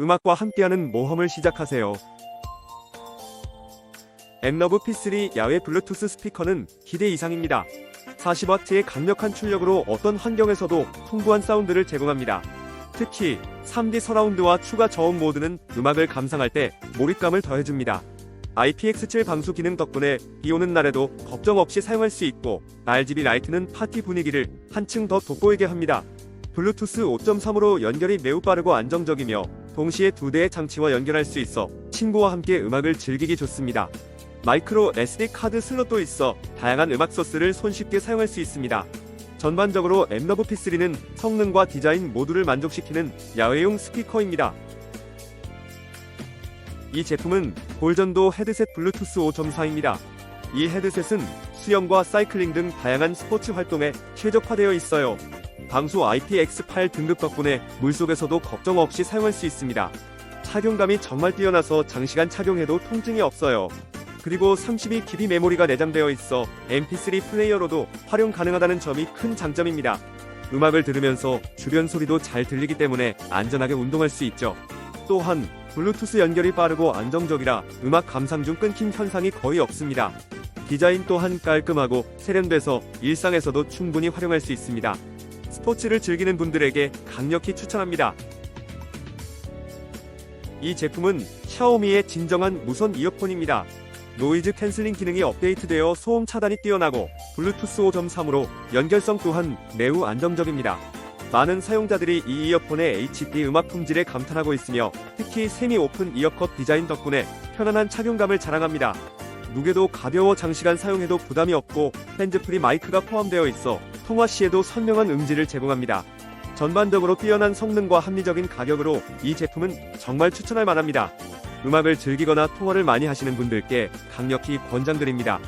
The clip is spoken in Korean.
음악과 함께하는 모험을 시작하세요. 엠러브 P3 야외 블루투스 스피커는 기대 이상입니다. 40W의 강력한 출력으로 어떤 환경에서도 풍부한 사운드를 제공합니다. 특히 3D 서라운드와 추가 저음 모드는 음악을 감상할 때 몰입감을 더해줍니다. IPX7 방수 기능 덕분에 비 오는 날에도 걱정 없이 사용할 수 있고 RGB 라이트는 파티 분위기를 한층 더 돋보이게 합니다. 블루투스 5.3으로 연결이 매우 빠르고 안정적이며 동시에 두 대의 장치와 연결할 수 있어 친구와 함께 음악을 즐기기 좋습니다. 마이크로 SD 카드 슬롯도 있어 다양한 음악 소스를 손쉽게 사용할 수 있습니다. 전반적으로 엠러브 P3는 성능과 디자인 모두를 만족시키는 야외용 스피커입니다. 이 제품은 골전도 헤드셋 블루투스 5.4입니다. 이 헤드셋은 수영과 사이클링 등 다양한 스포츠 활동에 최적화되어 있어요. 방수 IPX8 등급 덕분에 물속에서도 걱정 없이 사용할 수 있습니다. 착용감이 정말 뛰어나서 장시간 착용해도 통증이 없어요. 그리고 32GB 메모리가 내장되어 있어 MP3 플레이어로도 활용 가능하다는 점이 큰 장점입니다. 음악을 들으면서 주변 소리도 잘 들리기 때문에 안전하게 운동할 수 있죠. 또한 블루투스 연결이 빠르고 안정적이라 음악 감상 중 끊김 현상이 거의 없습니다. 디자인 또한 깔끔하고 세련돼서 일상에서도 충분히 활용할 수 있습니다. 스포츠를 즐기는 분들에게 강력히 추천합니다. 이 제품은 샤오미의 진정한 무선 이어폰입니다. 노이즈 캔슬링 기능이 업데이트되어 소음 차단이 뛰어나고 블루투스 5.3으로 연결성 또한 매우 안정적입니다. 많은 사용자들이 이 이어폰의 HD 음악 품질에 감탄하고 있으며 특히 세미 오픈 이어컷 디자인 덕분에 편안한 착용감을 자랑합니다. 무게도 가벼워 장시간 사용해도 부담이 없고 핸즈프리 마이크가 포함되어 있어 통화 시에도 선명한 음질을 제공합니다. 전반적으로 뛰어난 성능과 합리적인 가격으로 이 제품은 정말 추천할 만합니다. 음악을 즐기거나 통화를 많이 하시는 분들께 강력히 권장드립니다.